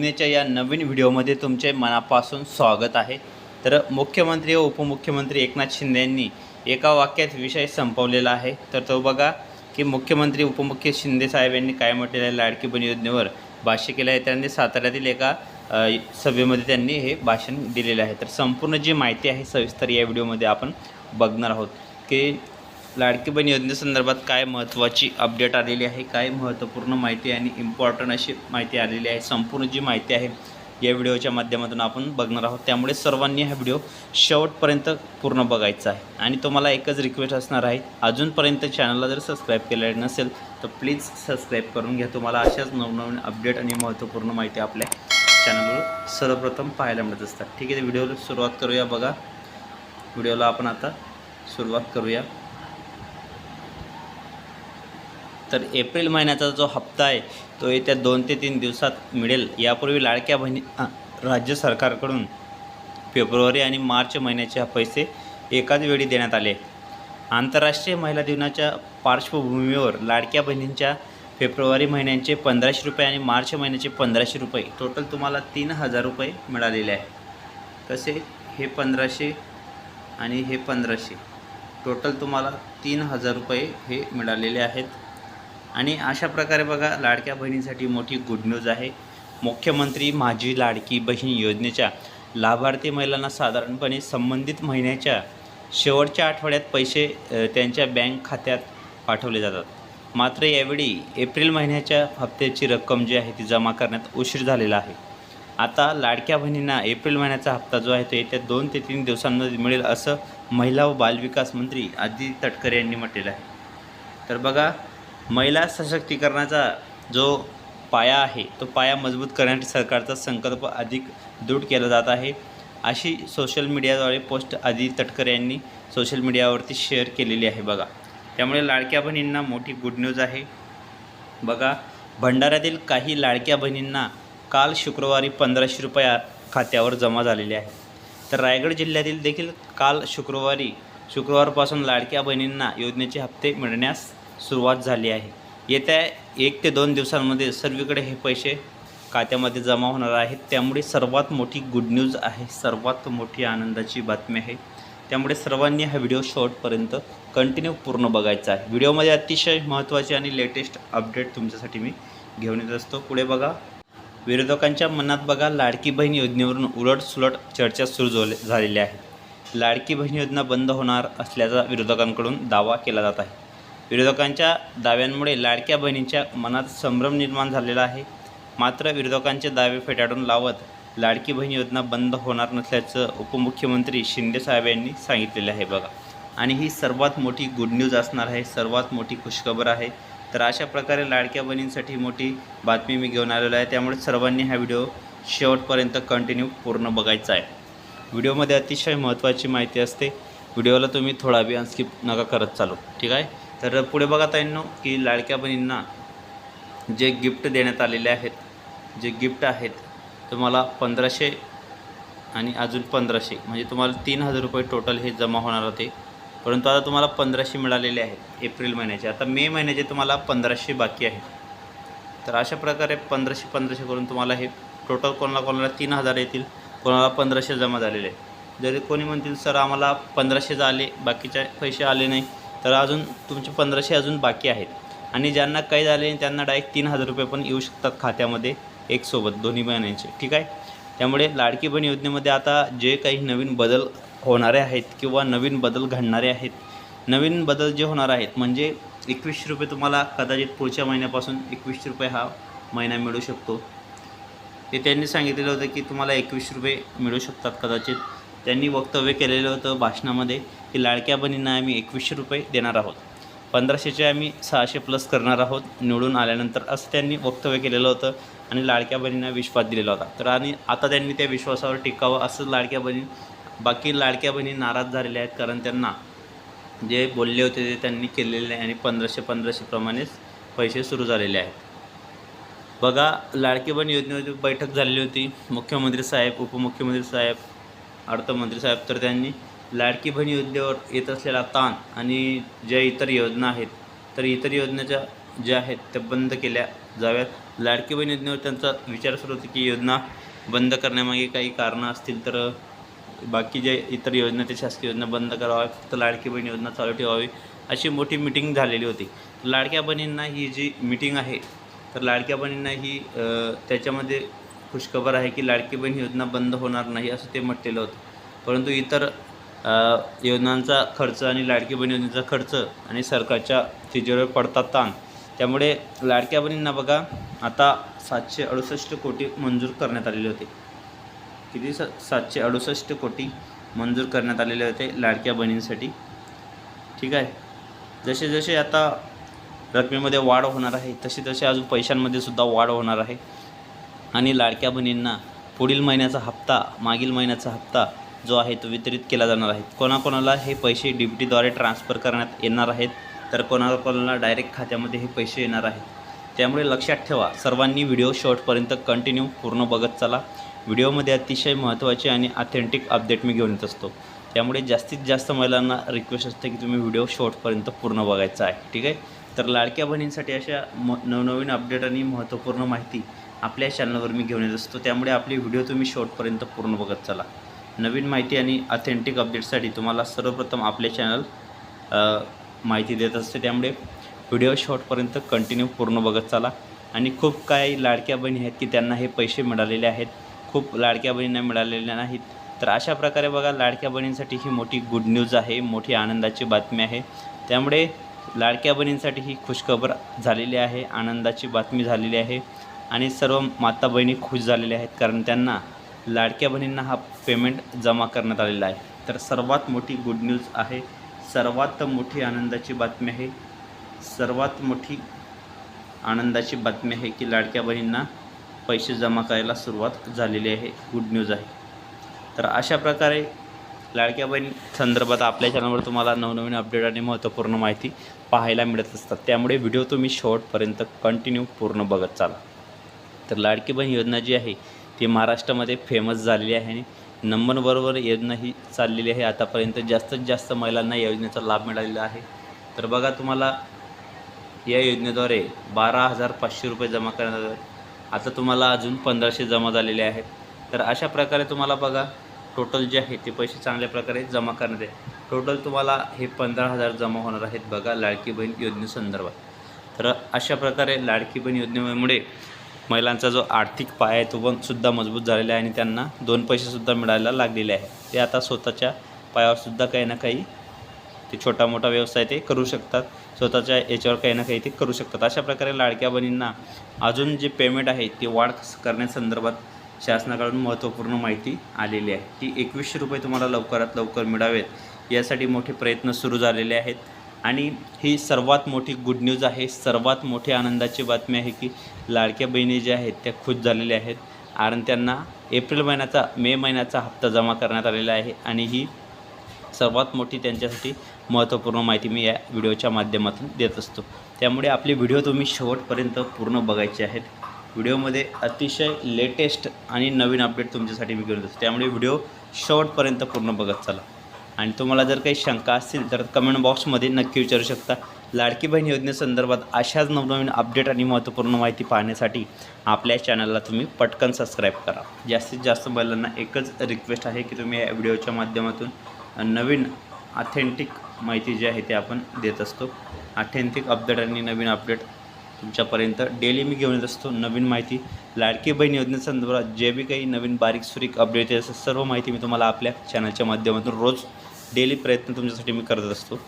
योजनेच्या या नवीन व्हिडिओमध्ये तुमचे मनापासून स्वागत आहे. तर मुख्यमंत्री व उपमुख्यमंत्री एकनाथ शिंदे यांनी एका वाक्यात विषय संपवलेला आहे. तर तो बघा की मुख्यमंत्री उपमुख्य शिंदे साहेब यांनी काय म्हटलेलं आहे लाडकी बन योजनेवर भाष्य केलं आहे. त्यांनी साताऱ्यातील एका सभेमध्ये त्यांनी हे भाषण दिलेलं आहे. तर संपूर्ण जी माहिती आहे सविस्तर या व्हिडिओमध्ये आपण बघणार आहोत की लाडकी बहीण योजनेसंदर्भात काय महत्त्वाची अपडेट आलेली आहे काय महत्त्वपूर्ण माहिती आणि इम्पॉर्टंट अशी माहिती आलेली आहे संपूर्ण जी माहिती आहे या व्हिडिओच्या माध्यमातून आपण बघणार आहोत. त्यामुळे सर्वांनी हा व्हिडिओ शेवटपर्यंत पूर्ण बघायचा आहे. आणि तुम्हाला एकच रिक्वेस्ट असणार आहे अजूनपर्यंत चॅनलला जर सबस्क्राईब केलेलं नसेल तर प्लीज सबस्क्राईब करून घ्या. तुम्हाला अशाच नवनवीन अपडेट आणि महत्त्वपूर्ण माहिती आपल्या चॅनलवर सर्वप्रथम पाहायला मिळत असतात. ठीक आहे व्हिडिओला सुरुवात करूया बघा. व्हिडिओला आपण आता सुरुवात करूया. तर एप्रिल महिन्याचा जो हप्ता आहे तो येत्या दोन ते तीन दिवसात मिळेल. यापूर्वी लाडक्या बहिणी राज्य सरकारकडून फेब्रुवारी आणि मार्च महिन्याचे पैसे एकाच वेळी देण्यात आले. आंतरराष्ट्रीय महिला दिनाच्या पार्श्वभूमीवर लाडक्या बहिणींच्या फेब्रुवारी महिन्यांचे पंधराशे रुपये आणि मार्च महिन्याचे पंधराशे रुपये. टोटल तुम्हाला तीन हजार रुपये मिळालेले आहे. कसे? हे पंधराशे आणि हे पंधराशे. टोटल तुम्हाला तीन हजार रुपये हे मिळालेले आहेत. आणि अशा प्रकारे बघा लाडक्या बहिणीसाठी मोठी गुड न्यूज आहे. मुख्यमंत्री माझी लाडकी बहीण योजनेच्या लाभार्थी महिलांना साधारणपणे संबंधित महिन्याच्या शेवटच्या आठवड्यात पैसे त्यांच्या बँक खात्यात पाठवले जातात. मात्र यावेळी एप्रिल महिन्याच्या हप्त्याची रक्कम जी आहे ती जमा करण्यात उशीर झालेला आहे. आता लाडक्या बहिणींना एप्रिल महिन्याचा हप्ता जो आहे तो येत्या दोन ते तीन दिवसांमध्ये मिळेल असं महिला व बालविकास मंत्री आदिती तटकरे यांनी म्हटलेलं आहे. तर बघा महिला सशक्तीकरणाचा जो पाया आहे तो पाया मजबूत करण्यासाठी सरकारचा संकल्प अधिक दृढ केला जात आहे. अशी सोशल मीडियाद्वारे पोस्ट आदी तटकर यांनी सोशल मीडियावरती शेअर केलेली आहे बघा. त्यामुळे लाडक्या बहिणींना मोठी गुड न्यूज आहे. बघा भंडाऱ्यातील काही लाडक्या बहिणींना काल शुक्रवारी पंधराशे रुपया खात्यावर जमा झालेले आहे. तर रायगड जिल्ह्यातील देखील काल शुक्रवारी शुक्रवारपासून लाडक्या बहिणींना योजनेचे हप्ते मिळण्यास सुरुवात झाली आहे. येत्या एक ते दोन दिवसांमध्ये सर्वीकडे हे पैसे खात्यामध्ये जमा होणार आहेत. त्यामुळे सर्वात मोठी गुड न्यूज आहे. सर्वात मोठी आनंदाची बातमी आहे. त्यामुळे सर्वांनी हा व्हिडिओ शॉर्टपर्यंत कंटिन्यू पूर्ण बघायचा आहे. व्हिडिओमध्ये अतिशय महत्त्वाचे आणि लेटेस्ट अपडेट तुमच्यासाठी मी घेऊन येत असतो. पुढे बघा. विरोधकांच्या मनात बघा लाडकी बहीण योजनेवरून उलटसुलट चर्चा सुरू झाले झालेल्या आहेत लाडकी बहीण योजना बंद होणार असल्याचा विरोधकांकडून दावा केला जात आहे. विरोधकांच्या दाव्यांमुळे लाडक्या बहिणींच्या मनात संभ्रम निर्माण झालेला आहे. मात्र विरोधकांचे दावे फेटाळून लावत लाडकी बहीण योजना बंद होणार नसल्याचं उपमुख्यमंत्री शिंदेसाहेब यांनी सांगितलेले आहे बघा. आणि ही सर्वात मोठी गुड न्यूज असणार आहे सर्वात मोठी खुशखबर आहे. तर अशा प्रकारे लाडक्या बहिणींसाठी मोठी बातमी मी घेऊन आलेलो आहे. त्यामुळे सर्वांनी हा व्हिडिओ शेवटपर्यंत कंटिन्यू पूर्ण बघायचा आहे. व्हिडिओमध्ये अतिशय महत्त्वाची माहिती असते. व्हिडिओला तुम्ही थोडा बी स्किप नका करत चालू. ठीक आहे? तर पुढे बघा ताईंनो की लाडक्या बहिणींना जे गिफ्ट देण्यात आलेले आहेत जे गिफ्ट आहेत तुम्हाला पंधराशे आणि अजून पंधराशे म्हणजे तुम्हाला तीन हजार रुपये टोटल हे जमा होणार होते. परंतु आता तुम्हाला पंधराशे मिळालेले आहेत एप्रिल महिन्याचे. आता मे महिन्याचे तुम्हाला पंधराशे बाकी आहेत. तर अशा प्रकारे पंधराशे पंधराशे करून तुम्हाला हे टोटल कोणाला कोणाला तीन हजार येतील कोणाला पंधराशे जमा झालेले आहेत. जरी कोणी म्हणतील सर आम्हाला पंधराशे आले बाकीचे पैसे आले नाही. तर अजून तुमचे पंधराशे अजून बाकी आहेत. आणि ज्यांना काही झाले नाही त्यांना डायरेक्ट तीन हजार रुपये पण येऊ शकतात खात्यामध्ये एक सोबत दोन्ही महिन्यांचे. ठीक आहे? त्यामुळे लाडकी बहीण योजनेमध्ये आता जे काही नवीन बदल होणारे आहेत किंवा नवीन बदल घडणारे आहेत नवीन बदल जे होणार आहेत म्हणजे एकवीसशे रुपये तुम्हाला कदाचित पुढच्या महिन्यापासून एकवीसशे रुपये हा महिना मिळू शकतो. ते त्यांनी सांगितलेलं होतं की तुम्हाला एकवीस रुपये मिळू शकतात कदाचित. त्यांनी वक्तव्य केलेलं होतं भाषणामध्ये की लाडक्या बहिणींना आम्ही एकवीसशे रुपये देणार आहोत. पंधराशेचे आम्ही सहाशे प्लस करणार आहोत. निवडून आल्यानंतर असं त्यांनी वक्तव्य केलेलं होतं आणि लाडक्या बहिणींना विश्वास दिलेला होता. तर आणि आता त्यांनी त्या विश्वासावर टिकावं असं लाडक्या बहिणी बाकी लाडक्या बहिणी नाराज झालेल्या आहेत कारण त्यांना जे बोलले होते ते त्यांनी केलेले आहे आणि पंधराशे पंधराशेप्रमाणेच पैसे सुरू झालेले आहेत. बघा लाडकी योजनेवरती बैठक झालेली होती. मुख्यमंत्री साहेब उपमुख्यमंत्री साहेब अर्थमंत्री साहेब तर त्यांनी लाडकी बहीण योजनेवर येत असलेला ताण आणि ज्या इतर योजना आहेत तर इतर योजनेच्या ज्या आहेत त्या बंद केल्या जाव्यात. लाडकी बहीण योजनेवर त्यांचा विचार सुरू होता की योजना बंद करण्यामागे काही कारणं असतील तर बाकी जे इतर योजना ते शासकीय योजना बंद कराव्या फक्त लाडकी बहीण योजना चालू ठेवावी अशी मोठी मिटिंग झालेली होती. लाडक्या बहिणींना ही जी मिटिंग आहे तर लाडक्या बहिणींना ही त्याच्यामध्ये खुशखबर आहे की लाडकी बहीण योजना बंद होणार नाही असं ते म्हटलेलं होतं. परंतु इतर योजनांचा खर्च आणि लाडकी बहीण योजनेचा खर्च आणि सरकारच्या तिजोरीवर पडतात ताण त्यामुळे लाडक्या बहिणींना बघा आता सातशे अडुसष्ट कोटी मंजूर करण्यात आलेले होते. किती स सातशे अडुसष्ट कोटी मंजूर करण्यात आलेले होते लाडक्या बहिणींसाठी. ठीक आहे? जसे जसे आता रकमेमध्ये वाढ होणार आहे तसे तसे अजून पैशांमध्ये सुद्धा वाढ होणार आहे. आणि लाडक्या बहिणींना पुढील महिन्याचा हप्ता मागील महिन्याचा हप्ता जो आहे तो वितरित केला जाणार आहे. कोणाकोणाला हे पैसे डी बी टीद्वारे ट्रान्सफर करण्यात येणार आहेत तर कोणाकोणाला डायरेक्ट खात्यामध्ये हे पैसे येणार आहेत. त्यामुळे लक्षात ठेवा सर्वांनी व्हिडिओ शॉर्टपर्यंत कंटिन्यू पूर्ण बघत चला. व्हिडिओमध्ये अतिशय महत्त्वाचे आणि ऑथेंटिक अपडेट मी घेऊन येत असतो. त्यामुळे जास्तीत जास्त महिलांना रिक्वेस्ट असते की तुम्ही व्हिडिओ शॉर्टपर्यंत पूर्ण बघायचा आहे ठीक आहे? तर लाडक्या बहिणींसाठी अशा म नवनवीन अपडेट आणि महत्त्वपूर्ण माहिती आपल्या चॅनलवर मी घेऊन येत असतो. त्यामुळे आपले व्हिडिओ तुम्ही शेवटपर्यंत पूर्ण बघत चला. नवीन माहिती आणि ऑथेंटिक अपडेटसाठी तुम्हाला सर्वप्रथम आपले चॅनल माहिती देत असते. त्यामुळे व्हिडिओ शॉर्टपर्यंत कंटिन्यू पूर्ण बघत चाला. आणि खूप काही लाडक्या बहिणी आहेत की त्यांना हे पैसे मिळालेले आहेत. खूप लाडक्या बहिणींना मिळालेल्या नाहीत. तर अशा प्रकारे बघा लाडक्या बहिणींसाठी ही मोठी गुड न्यूज आहे. मोठी आनंदाची बातमी आहे. त्यामुळे लाडक्या बहिणींसाठी ही खुशखबर झालेली आहे. आनंदाची बातमी झालेली आहे. आणि सर्व माता बहिणी खुश झालेल्या आहेत कारण त्यांना लाडक्या बहिणींना हा पेमेंट जमा करण्यात आलेला आहे. तर सर्वात मोठी गुड न्यूज आहे. सर्वात मोठी आनंदाची बातमी आहे. सर्वात मोठी आनंदाची बातमी आहे की लाडक्या बहिणींना पैसे जमा करायला सुरुवात झालेली आहे. गुड न्यूज आहे. तर अशा प्रकारे लाडक्या बहीण संदर्भात आपल्या चॅनलवर तुम्हाला नवनवीन अपडेट आणि महत्त्वपूर्ण माहिती पाहायला मिळत असतात. त्यामुळे व्हिडिओ तुम्ही शॉर्टपर्यंत कंटिन्यू पूर्ण बघत चाला. तर लाडकी बहीण योजना जी आहे ती महाराष्ट्रामध्ये फेमस झालेली आहे आणि नंबर बरोबर योजना ही चाललेली आहे. आतापर्यंत जास्तीत जास्त महिलांना या योजनेचा लाभ मिळालेला आहे. तर बघा तुम्हाला या योजनेद्वारे बारा हजार पाचशे रुपये जमा करण्यात आले. आता तुम्हाला अजून पंधराशे जमा झालेले आहेत. तर अशा प्रकारे तुम्हाला बघा टोटल जे आहे ते पैसे चांगल्या प्रकारे जमा करण्यात आहे टोटल तुम्हाला हे पंधरा हजार जमा होणार आहेत बघा लाडकी बहीण योजनेसंदर्भात तर अशा प्रकारे लाडकी बहीण योजनेमुळे महिलांचा जो आर्थिक पाय आहे तो पण सुद्धा मजबूत झालेला आहे आणि त्यांना दोन पैसेसुद्धा मिळायला लागलेले आहे. ते आता स्वतःच्या पायावरसुद्धा काही ना काही ते छोटा मोठा व्यवसाय ते करू शकतात. स्वतःच्या याच्यावर काही ना काही ते करू शकतात. अशा प्रकारे लाडक्या बहिणींना अजून जे पेमेंट आहे ते वाढ करण्यासंदर्भात शासनाकडून महत्त्वपूर्ण माहिती आलेली आहे. की एकवीसशे रुपये तुम्हाला लवकरात लवकर मिळावेत. यासाठी मोठे प्रयत्न सुरू झालेले आहेत. आणि ही सर्वात मोठी गुड न्यूज आहे. सर्वात मोठी आनंदाची बातमी आहे की लाडक्या बहिणी ज्या आहेत त्या खुश झालेल्या आहेत. कारण त्यांना एप्रिल महिन्याचा मे महिन्याचा हप्ता जमा करण्यात आलेला आहे आणि ही सर्वात मोठी त्यांच्यासाठी महत्त्वपूर्ण माहिती मी या व्हिडिओच्या माध्यमातून देत असतो. त्यामुळे आपले व्हिडिओ तुम्ही शेवटपर्यंत पूर्ण बघायचे आहेत. व्हिडिओमध्ये अतिशय लेटेस्ट आणि नवीन अपडेट तुमच्यासाठी मी घेऊन असतो त्यामुळे व्हिडिओ शेवटपर्यंत पूर्ण बघत चला. आणि तुम्हाला जर काही शंका असतील तर कमेंट बॉक्समध्ये नक्की विचारू शकता. लाडकी बहीण योजनेसंदर्भात अशाच नवनवीन अपडेट आणि महत्त्वपूर्ण माहिती पाहण्यासाठी आपल्या चॅनलला तुम्ही पटकन सबस्क्राईब करा. जास्तीत जास्त महिलांना एकच रिक्वेस्ट आहे की तुम्ही या व्हिडिओच्या माध्यमातून नवीन ऑथेंटिक माहिती जी आहे ते आपण देत असतो. ऑथेंटिक अपडेट आणि नवीन अपडेट तुमच्यापर्यंत. डेली मी घेऊन येत असतो नवीन माहिती. लाडकी बहीण योजनेसंदर्भात जे बी काही नवीन बारीक सुरीक अपडेट येत असतात सर्व माहिती मी तुम्हाला आपल्या चॅनलच्या माध्यमातून रोज डेली प्रयत्न तुमच्यासाठी मी करत असतो.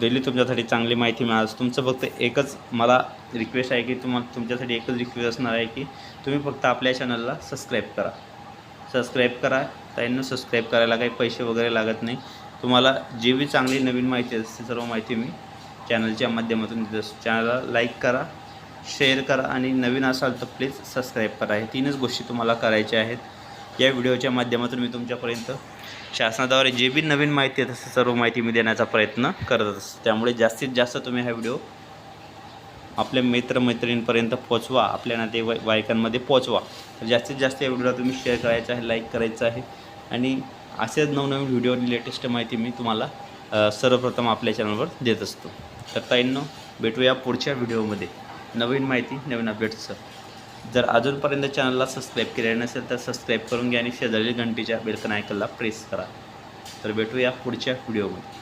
डेली तुमच्यासाठी चांगली माहिती मिळाल तुमचं फक्त एकच मला रिक्वेस्ट आहे की तुम्हाला तुमच्यासाठी एकच रिक्वेस्ट असणार आहे की तुम्ही फक्त आपल्या चॅनलला सबस्क्राईब करा. सबस्क्राईब करा. ताईंना सबस्क्राईब करायला काही पैसे वगैरे लागत नाही. तुम्हाला जी बी चांगली नवीन माहिती असते सर्व माहिती मी चॅनलच्या माध्यमातून देत असतो. चॅनलला लाईक करा. शेअर करा आणि नवीन असाल तर प्लीज सबस्क्राईब करा. हे तीनच गोष्टी तुम्हाला करायच्या आहेत. या व्हिडिओच्या माध्यमातून मी तुमच्यापर्यंत शासनाद्वारे जे बी नवीन माहिती आहे तसं सर्व माहिती मी देण्याचा प्रयत्न करत असतो. त्यामुळे जास्तीत जास्त तुम्ही हा व्हिडिओ आपल्या मित्रमैत्रिणींपर्यंत पोचवा आपल्या नातेवाई वाईकांमध्ये पोचवा तर जास्तीत जास्त या व्हिडिओला तुम्ही शेअर करायचा आहे लाईक करायचं आहे. आणि असेच नवनवीन व्हिडिओ आणि लेटेस्ट माहिती मी तुम्हाला सर्वप्रथम आपल्या चॅनलवर देत असतो. तर ताईंनो भेटूया पुढच्या व्हिडिओमध्ये. नवीन माहिती नवीन अपडेट्सचं जर अजूनपर्यंत चॅनलला सबस्क्राईब केले नसेल तर सबस्क्राईब करून घ्या आणि शेजारी घंटीच्या बेलकन आयकनला प्रेस करा. तर भेटूया पुढच्या व्हिडिओमध्ये